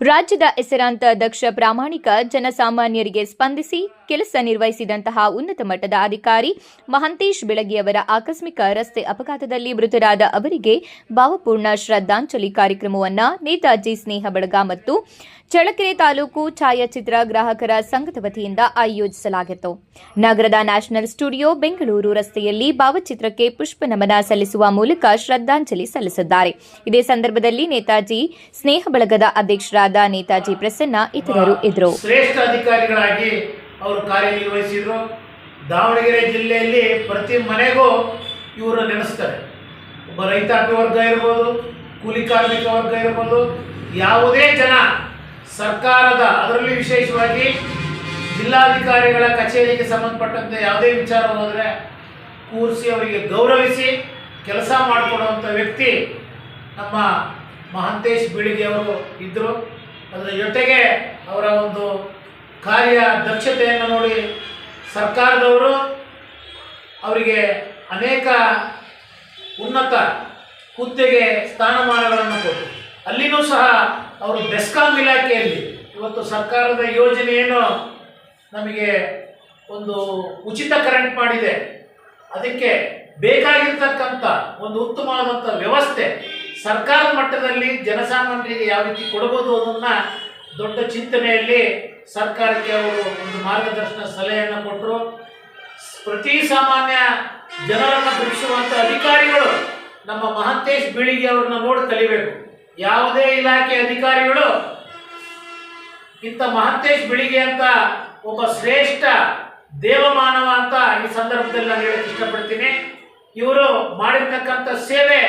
ರಾಜ್ಯದ ಹೆಸರಾಂತ ದಕ್ಷ ಪ್ರಾಮಾಣಿಕ ಜನಸಾಮಾನ್ಯರಿಗೆ ಸ್ಪಂದಿಸಿ ಕೆಲಸ ನಿರ್ವಹಿಸಿದಂತಹ ಉನ್ನತ ಮಟ್ಟದ ಅಧಿಕಾರಿ ಮಹಂತೇಶ್ ಬೆಳಗಿಯವರ ಆಕಸ್ಮಿಕ ರಸ್ತೆ ಅಪಘಾತದಲ್ಲಿ ಮೃತರಾದ ಅವರಿಗೆ ಭಾವಪೂರ್ಣ ಶ್ರದ್ಧಾಂಜಲಿ ಕಾರ್ಯಕ್ರಮವನ್ನು ನೇತಾಜಿ ಸ್ನೇಹ ಬಳಗ ಮತ್ತು ಚಳಕೆರೆ ತಾಲೂಕು ಛಾಯಾಚಿತ್ರ ಗ್ರಾಹಕರ ಸಂಘದ ವತಿಯಿಂದ ಆಯೋಜಿಸಲಾಗಿತ್ತು. ನಗರದ ನ್ಯಾಷನಲ್ ಸ್ಟುಡಿಯೋ ಬೆಂಗಳೂರು ರಸ್ತೆಯಲ್ಲಿ ಭಾವಚಿತ್ರಕ್ಕೆ ಪುಷ್ಪ ನಮನ ಸಲ್ಲಿಸುವ ಮೂಲಕ ಶ್ರದ್ಧಾಂಜಲಿ ಸಲ್ಲಿಸಿದ್ದಾರೆ. ಇದೇ ಸಂದರ್ಭದಲ್ಲಿ ನೇತಾಜಿ ಸ್ನೇಹ ಬಳಗದ ಅಧ್ಯಕ್ಷರಾದ ನೇತಾಜಿ ಪ್ರಸನ್ನ ಇತರರು ಇದ್ದರು. ಶ್ರೇಷ್ಠ ಅಧಿಕಾರಿಗಳಾಗಿ ಅವರು ಕಾರ್ಯನಿರ್ವಹಿಸಿದ್ರು. ದಾವಣಗೆರೆ ಜಿಲ್ಲೆಯಲ್ಲಿ ಪ್ರತಿ ಮನೆಗೂ ಇವರು ನೆನೆಸ್ತಾರೆ. ಒಬ್ಬ ರೈತಾಪಿ ವರ್ಗ ಇರ್ಬೋದು, ಕೂಲಿ ಕಾರ್ಮಿಕ ವರ್ಗ ಇರ್ಬೋದು, ಯಾವುದೇ ಜನ ಸರ್ಕಾರದ, ಅದರಲ್ಲಿ ವಿಶೇಷವಾಗಿ ಜಿಲ್ಲಾಧಿಕಾರಿಗಳ ಕಚೇರಿಗೆ ಸಂಬಂಧಪಟ್ಟಂತೆ ಯಾವುದೇ ವಿಚಾರ ಹೋದರೆ ಕೂರಿಸಿ ಅವರಿಗೆ ಗೌರವಿಸಿ ಕೆಲಸ ಮಾಡಿಕೊಡುವಂಥ ವ್ಯಕ್ತಿ ನಮ್ಮ ಮಹಂತೇಶ್ ಬೀಳಿಗೆ ಅವರು ಇದ್ದರು ಅದರ ಜೊತೆಗೆ ಅವರ ಒಂದು ಕಾರ್ಯ ದಕ್ಷತೆಯನ್ನು ನೋಡಿ ಸರ್ಕಾರದವರು ಅವರಿಗೆ ಅನೇಕ ಉನ್ನತ ಹುದ್ದೆಗೆ ಸ್ಥಾನಮಾನಗಳನ್ನು ಕೊಟ್ಟರು. ಅಲ್ಲಿನೂ ಸಹ ಅವರು ಬೆಸ್ಕಾಂ ಇಲಾಖೆಯಲ್ಲಿ ಇವತ್ತು ಸರ್ಕಾರದ ಯೋಜನೆಯನ್ನು ನಮಗೆ ಒಂದು ಉಚಿತ ಕರೆಂಟ್ ಮಾಡಿದೆ. ಅದಕ್ಕೆ ಬೇಕಾಗಿರ್ತಕ್ಕಂಥ ಒಂದು ಉತ್ತಮವಾದಂಥ ವ್ಯವಸ್ಥೆ ಸರ್ಕಾರದ ಮಟ್ಟದಲ್ಲಿ ಜನಸಾಮಾನ್ಯರಿಗೆ ಯಾವ ರೀತಿ ಕೊಡಬಹುದು ಅನ್ನೋದನ್ನ ದೊಡ್ಡ ಚಿಂತನೆಯಲ್ಲಿ ಸರ್ಕಾರಕ್ಕೆ ಅವರು ಒಂದು ಮಾರ್ಗದರ್ಶನ ಸಲಹೆಯನ್ನು ಕೊಟ್ಟರು ಪ್ರತಿ ಸಾಮಾನ್ಯ ಜನರನ್ನು ಬಿಡಿಸುವಂಥ ಅಧಿಕಾರಿಗಳು ನಮ್ಮ ಮಹಂತೇಶ್ ಬೀಳಿಗೆ ಅವ್ರನ್ನ ನೋಡಿ ಕಲಿಬೇಕು. ಯಾವುದೇ ಇಲಾಖೆ ಅಧಿಕಾರಿಗಳು ಇಂಥ ಮಹಂತೇಶ್ ಬಿಳಿಗೆ ಅಂತ ಒಬ್ಬ ಶ್ರೇಷ್ಠ ದೇವಮಾನವ ಅಂತ ಈ ಸಂದರ್ಭದಲ್ಲಿ ನಾನು ಹೇಳಕ್ಕೆ ಇಷ್ಟಪಡ್ತೀನಿ. ಇವರು ಮಾಡಿರ್ತಕ್ಕಂಥ ಸೇವೆ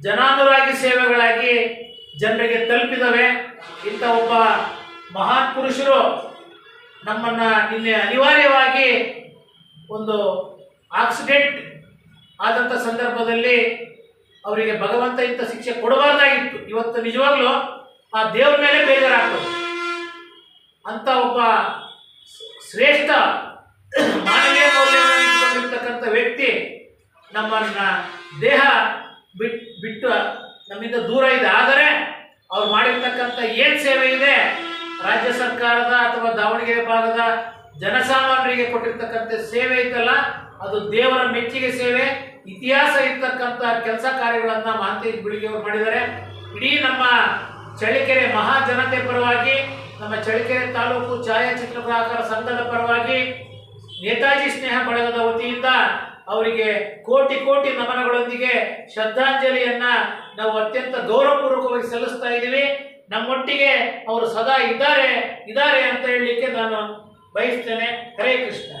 ಜನಾನುರಾಗಿ ಸೇವೆಗಳಾಗಿ ಜನರಿಗೆ ತಲುಪಿದವೆ. ಇಂಥ ಒಬ್ಬ ಮಹಾನ್ ಪುರುಷರು ನಮ್ಮನ್ನ ಇಲ್ಲಿ ಅನಿವಾರ್ಯವಾಗಿ ಒಂದು ಆಕ್ಸಿಡೆಂಟ್ ಆದಂಥ ಸಂದರ್ಭದಲ್ಲಿ ಅವರಿಗೆ ಭಗವಂತ ಇಂಥ ಶಿಕ್ಷೆ ಕೊಡಬಾರ್ದಾಗಿತ್ತು. ಇವತ್ತು ನಿಜವಾಗ್ಲೂ ಆ ದೇವ್ರ ಮೇಲೆ ಬೇಜಾರಾಗ್ತದೆ. ಅಂತ ಒಬ್ಬ ಶ್ರೇಷ್ಠ ಮಾನವೀಯ ಇಟ್ಕೊಂಡಿರ್ತಕ್ಕಂಥ ವ್ಯಕ್ತಿ ನಮ್ಮನ್ನ ದೇಹ ಬಿಟ್, ಬಿಟ್ಟು ನಮ್ಮಿಂದ ದೂರ ಇದೆ. ಆದರೆ ಅವ್ರು ಮಾಡಿರ್ತಕ್ಕಂಥ ಏನು ಸೇವೆ ಇದೆ? ರಾಜ್ಯ ಸರ್ಕಾರದ ಅಥವಾ ದಾವಣಗೆರೆ ಭಾಗದ ಜನಸಾಮಾನ್ಯರಿಗೆ ಕೊಟ್ಟಿರ್ತಕ್ಕಂಥ ಸೇವೆ ಇತ್ತಲ್ಲ ಅದು ದೇವರ ಮೆಚ್ಚುಗೆ ಸೇವೆ. ಇತಿಹಾಸ ಇರ್ತಕ್ಕಂಥ ಕೆಲಸ ಕಾರ್ಯಗಳನ್ನು ಮಾಂತಿ ಬಿಳಿಗೆಯವರು ಮಾಡಿದ್ದಾರೆ. ಇಡೀ ನಮ್ಮ ಚಳ್ಳಕೆರೆ ಮಹಾಜನತೆ ಪರವಾಗಿ, ನಮ್ಮ ಚಳ್ಳಕೆರೆ ತಾಲೂಕು ಛಾಯಾಚಿತ್ರ ಗ್ರಾಹಕರ ಸಂಘದ ಪರವಾಗಿ ನೇತಾಜಿ ಸ್ನೇಹ ಬಳಗದ ವತಿಯಿಂದ ಅವರಿಗೆ ಕೋಟಿ ಕೋಟಿ ನಮನಗಳೊಂದಿಗೆ ಶ್ರದ್ಧಾಂಜಲಿಯನ್ನ ನಾವು ಅತ್ಯಂತ ಗೌರವಪೂರ್ವಕವಾಗಿ ಸಲ್ಲಿಸ್ತಾ ಇದ್ದೀವಿ. ನಮ್ಮೊಟ್ಟಿಗೆ ಅವರು ಸದಾ ಇದ್ದಾರೆ ಇದ್ದಾರೆ ಅಂತ ಹೇಳಲಿಕ್ಕೆ ನಾನು ಬಯಸ್ತೇನೆ. ಹರೇ ಕೃಷ್ಣ.